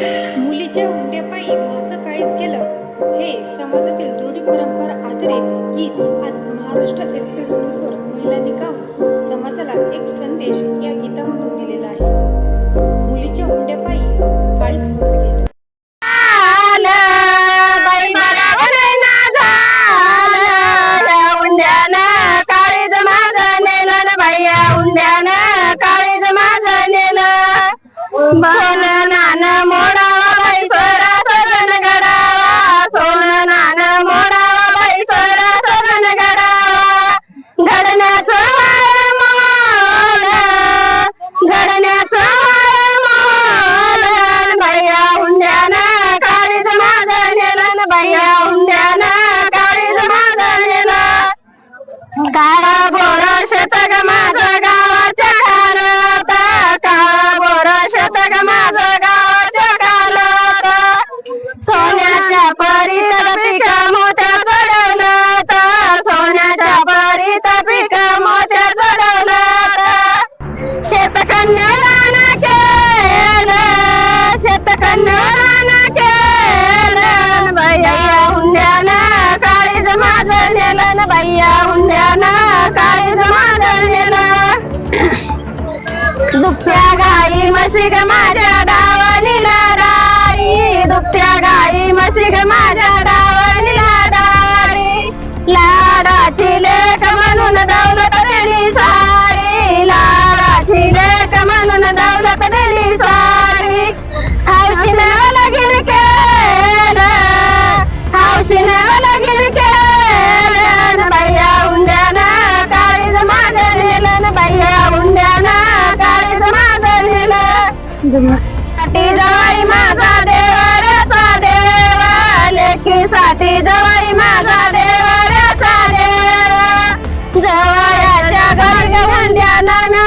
मुलीच्या हुंड्यापायी माझं काळीच गेलं. हे समाजातील रूढी परंपरा आधारित गीत आज महाराष्ट्र एक्सप्रेस न्यूजवर महिलांनी गाऊन समाजाला एक संदेश या गीतामधून दिलेला आहे. मुलीच्या काळा बोर शतक माझं गावाच्या घालत काळा बोर शतक माझं गावाच्या घालत सोन्याच्या परीत पिक मोठ्या चढवलं सोन्याच्या परीत पिक मोठ्या चढवलं शेतकन्या राणा केलं शेतकन्या या हुंड्याना काय जमादलेला काळीज गाई म्हशी माझ्या दावणीला दारी दुभत्या गाई म्हशी माझ्या दावणीला दारी लाडाची लेख म्हणून दौलत पहिल्या हुंड्याना काळीच माजलेलं जन्मासाठी जवाई माझा देवा रेचा देवा. लेखीसाठी जवाई माझा देवा देवा. जवायाच्या घर घेऊन ना